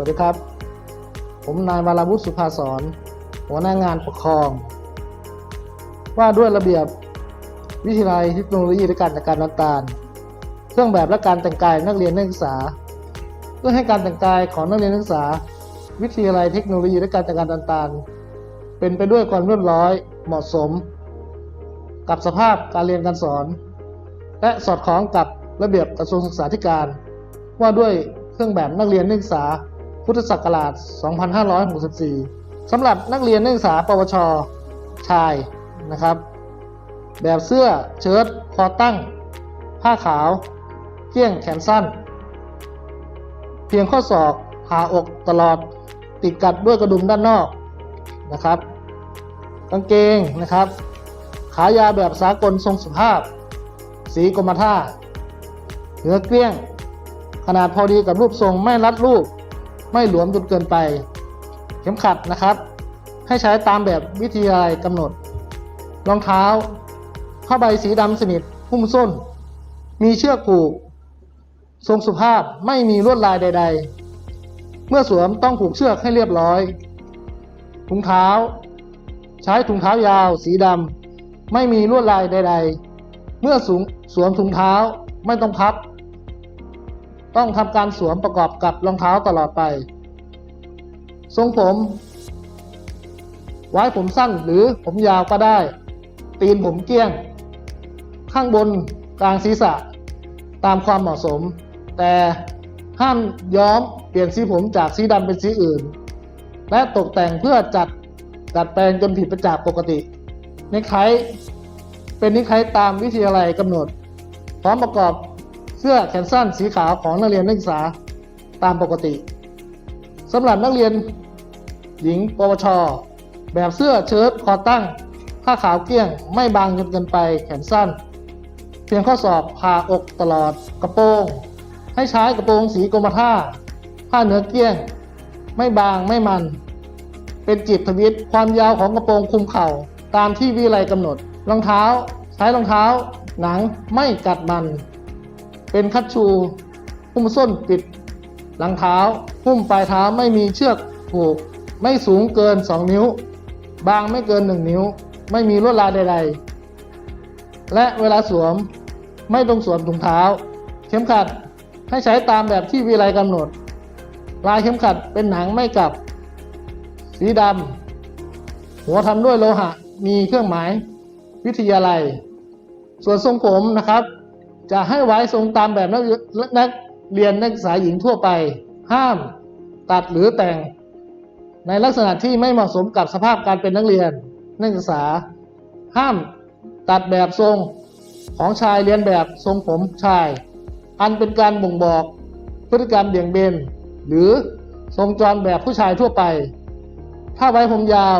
วัสดีครับ ผมนายวาราวุฒิสุภาสอนหัวหน้างานปกครอง ว่าด้วยระเบียบวิทยาลัยเทคโนโลยีและการจัดการน้ำตาล เครื่องแบบและการแต่งกายนักเรียนนักศึกษา เพื่อให้การแต่งกายของนักเรียนนักศึกษา วิทยาลัยเทคโนโลยีและการจัดการน้ำตาล เป็นไปด้วยความเรียบร้อยเหมาะสม กับสภาพการเรียนการสอน และสอดคล้องกับระเบียบกระทรวงศึกษาธิการ ว่าด้วยเครื่องแบบนักเรียนนักศึกษา พุทธศักราช 2564 สำหรับนักเรียนนักศึกษา ปวช ชายนะครับ แบบเสื้อเชิ้ตคอตั้ง ผ้าขาว เกี้ยงแขนสั้น เพียงข้อศอกผ่าอกตลอดติดกัดด้วยกระดุมด้านนอกนะครับ กางเกงนะครับ ขายาวแบบสากลทรงสุภาพ สีกรมท่า เนื้อเกลี้ยง ขนาดพอดีกับรูปทรงไม่รัดรูป ไม่หลวมจนเกินไป เข็มขัดนะครับ ให้ใช้ตามแบบวิทยาลัยกำหนด รองเท้าผ้าใบสีดำสนิทหุ้มส้น มีเชือกผูก ทรงสุภาพไม่มีลวดลายใด ๆ เมื่อสวมต้องผูกเชือกให้เรียบร้อยถุงเท้า ใช้ถุงเท้ายาว สีดำไม่มีลวดลายใด ๆ เมื่อสูงสวมถุงเท้าไม่ต้องพับ ต้องทำการสวมประกอบกับรองเท้าตลอดไป ทรงผม ไว้ผมสั้นหรือผมยาวก็ได้ ตีนผมเกลี้ยง ข้างบนกลางศีรษะ ตามความเหมาะสม แต่ห้ามย้อมเปลี่ยนสีผมจากสีดำเป็นสีอื่น และตกแต่งเพื่อจัดดัดแปลงจนผิดไปจากปกตินิคไทเป็นนิคไทตามวิทยาลัยกำหนด พร้อมประกอบ เสื้อแขนสั้นสีขาวของนักเรียนนักศึกษาตามปกติสำหรับนักเรียนหญิงปวช แบบเสื้อเชิ้ตคอตั้ง ผ้าขาวเกลี้ยงไม่บางจนเกินไปแขนสั้น เพียงข้อศอกผ่าอกตลอดกระโปรงให้ใช้กระโปรงสีกรมท่า ผ้าเนื้อเกลี้ยง ไม่บางไม่มัน เป็นจิตทวิตความยาวของกระโปรงคุมเข่าตามที่วิไลกำหนด รองเท้า ใช้รองเท้า หนังไม่กัดมัน เป็นคัตชูหุ้มส้นปิดหลังเท้า หุ้มปลายเท้าไม่มีเชือกผูก ไม่สูงเกิน 2 นิ้ว บางไม่เกิน 1 นิ้ว ไม่มีลวดลายใด ๆ และเวลาสวมไม่ต้องสวมถุงเท้า เข็มขัดให้ใช้ตามแบบที่วิไลกำหนด ลายเข็มขัดเป็นหนังไม่กลับ สีดำหัวทำด้วยโลหะมีเครื่องหมายวิทยาลัย ส่วนทรงผมนะครับ จะให้ไว้ทรงตามแบบนักนักเรียนนักศึกษาหญิงทั่วไป ห้ามตัดหรือแต่ง ในลักษณะที่ไม่เหมาะสมกับสภาพการเป็นนักเรียนนักศึกษา ห้ามตัดแบบทรงของชายเรียนแบบทรงผมชาย อันเป็นการบ่งบอกพฤติกรรมเบี่ยงเบนหรือทรงจรแบบผู้ชายทั่วไป ถ้าไว้ผมยาว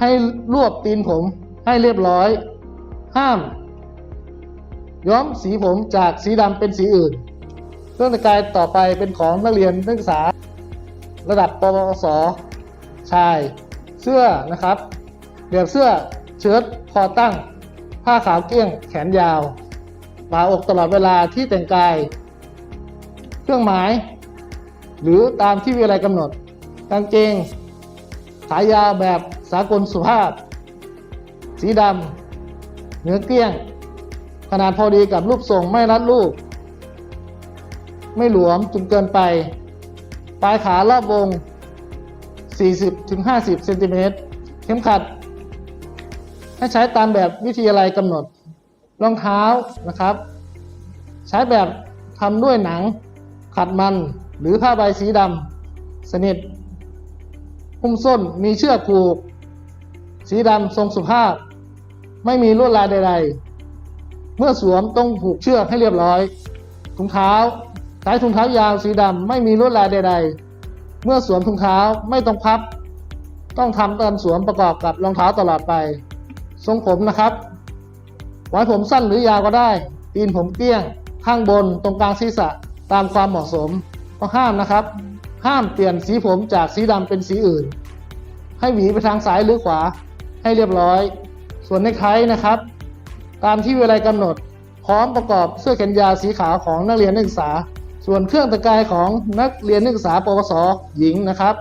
ให้รวบตีนผมให้เรียบร้อย ห้าม ย้อมสีผมจากสีดำเป็นสีอื่นเครื่องแต่งกายต่อไปเป็นของนักเรียนนักศึกษา ระดับปวสชาย เสื้อนะครับแบบเสื้อเชิ้ตคอตั้ง ผ้าขาวเกลี้ยงแขนยาวป่าอกตลอดเวลาที่แต่งกาย เครื่องหมาย หรือตามที่วิทยาลัยกำหนด กางเกง ขายาวแบบสากลสุภาพ สีดำเนื้อเกลี้ยง ขนาดพอดีกับรูปทรงไม่รัดรูป ไม่หลวมจนเกินไป ปลายขารอบวง 40-50เซนติเมตรเข็มขัด ให้ใช้ตามแบบวิทยาลัยกำหนด รองเท้านะครับ ใช้แบบทำด้วยหนัง ขัดมันหรือผ้าใบสีดำสนิทหุ้มส้นมีเชือกผูก สีดำทรงสุภาพ ไม่มีลวดลายใด ๆ เมื่อสวมต้องผูกเชือกให้เรียบร้อย ถุงเท้าใช้ถุงเท้ายาวสีดำไม่มีลวดลายใด ๆ เมื่อสวมถุงเท้าไม่ต้องพับ ต้องทำการสวมประกอบกับรองเท้าตลอดไป ทรงผมนะครับไว้ผมสั้นหรือยาวก็ได้ ตีนผมเตี้ยง ข้างบนตรงกลางศีรษะตามความเหมาะสมก็ห้ามนะครับ ห้ามเปลี่ยนสีผมจากสีดำเป็นสีอื่น ให้หวีไปทางซ้ายหรือขวาให้เรียบร้อย ส่วนในไคนะครับ ตามที่เวลากำหนด พร้อมประกอบเสื้อแขนยาวสีขาวของนักเรียนนักศึกษา ส่วนเครื่องแต่งกายของนักเรียนนักศึกษาปวสหญิงนะครับ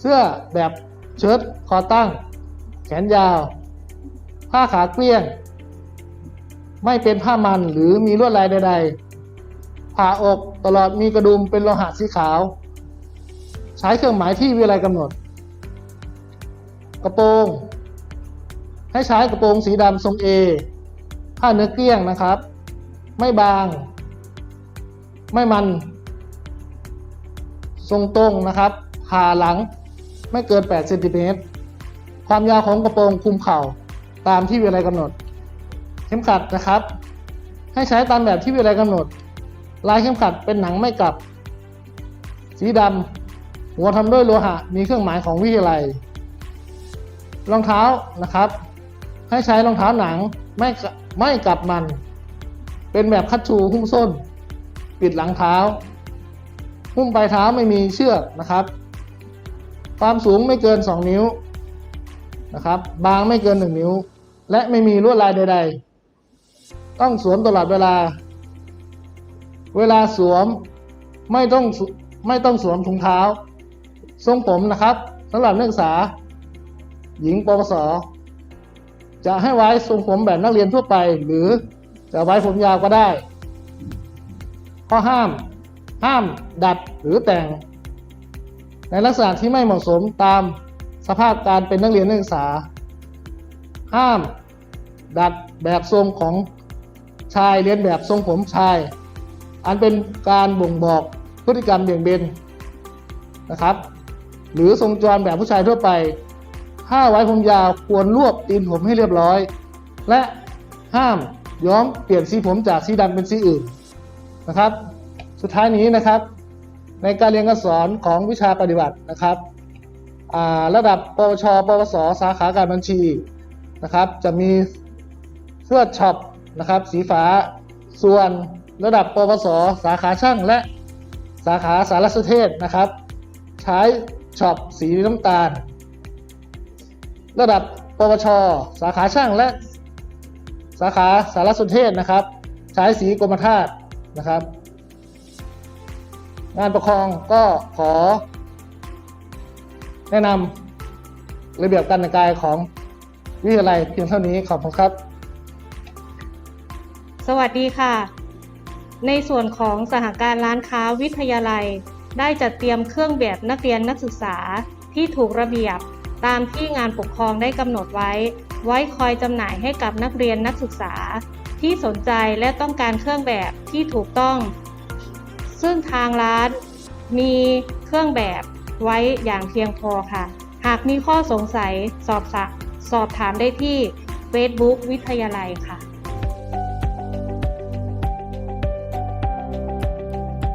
เสื้อแบบเชิ้ตคอตั้ง แขนยาว ผ้าขาเกลี้ยง ไม่เป็นผ้ามันหรือมีลวดลายใด ๆ ผ่าอกตลอดมีกระดุมเป็นโลหะสีขาว ใช้เครื่องหมายที่วิไลกำหนด กระโปรง ให้ใช้กระโปรงสีดำทรงเอผ้าเนื้อเกลี้ยงนะครับ ไม่บาง ไม่มัน ทรงตรงนะครับผ่าหลังไม่เกิน8เซนติเมตรความยาวของกระโปรงคลุมเข่าตามที่วิไลกำหนด เข็มขัดนะครับ ให้ใช้ตามแบบที่วิไลกำหนด ลายเข็มขัดเป็นหนังไม่กลับ สีดำหัวทำด้วยโลหะมีเครื่องหมายของวิทยาลัยรองเท้านะครับ ให้ใช้รองเท้าหนังไม่ไม่กลับมัน เป็นแบบคัดชูหุ้มส้น ปิดหลังเท้า หุ้มปลายเท้าไม่มีเชือกนะครับ ความสูงไม่เกิน 2 นิ้วนะครับ บางไม่เกิน 1 นิ้ว และไม่มีลวดลายใด ๆ ต้องสวมตลอดเวลา เวลาสวมไม่ต้องไม่ต้องสวมถุงเท้า ทรงผมนะครับสำหรับนักศึกษา หญิงปวส จะให้ไว้ทรงผมแบบนักเรียนทั่วไป หรือจะไว้ผมยาวก็ได้ ข้อห้าม ห้ามดัดหรือแต่ง ในลักษณะที่ไม่เหมาะสมตามสภาพการเป็นนักเรียนนักศึกษา ห้าม ดัดแบบทรงของชายเรียนแบบทรงผมชาย อันเป็นการบ่งบอกพฤติกรรมเบี่ยงเบนนะครับ หรือทรงจรแบบผู้ชายทั่วไป ถ้าไว้ผมยาวควรรวบตีนผมให้เรียบร้อย และห้ามย้อมเปลี่ยนสีผมจากสีดำเป็นสีอื่นนะครับ สุดท้ายนี้นะครับ ในการเรียนการสอนของวิชาปฏิบัตินะครับระดับปวช ปวส สาขาการบัญชีนะครับ จะมีเสื้อช็อปนะครับ สีฟ้าส่วนระดับปวส สาขาช่างและสาขาสารสนเทศนะครับ ใช้ช็อปสีน้ำตาล ระดับปวช สาขาช่างและสาขาสารสนเทศนะครับ ใช้สีกรมท่าตุนะครับ งานปกครองก็ขอ แนะนำระเบียบการแต่งกายของวิทยาลัยเพียงเท่านี้ขอบคุณครับ สวัสดีค่ะ ในส่วนของสหการร้านค้าวิทยาลัย ได้จัดเตรียมเครื่องแบบนักเรียนนักศึกษาที่ถูกระเบียบ ตามที่งานปกครองได้กำหนดไว้ ไว้คอยจำหน่ายให้กับนักเรียนนักศึกษา ที่สนใจและต้องการเครื่องแบบที่ถูกต้อง ซึ่งทางร้านมีเครื่องแบบไว้อย่างเพียงพอค่ะ หากมีข้อสงสัยสอบสักสอบถามได้ที่ Facebook วิทยาลัยค่ะ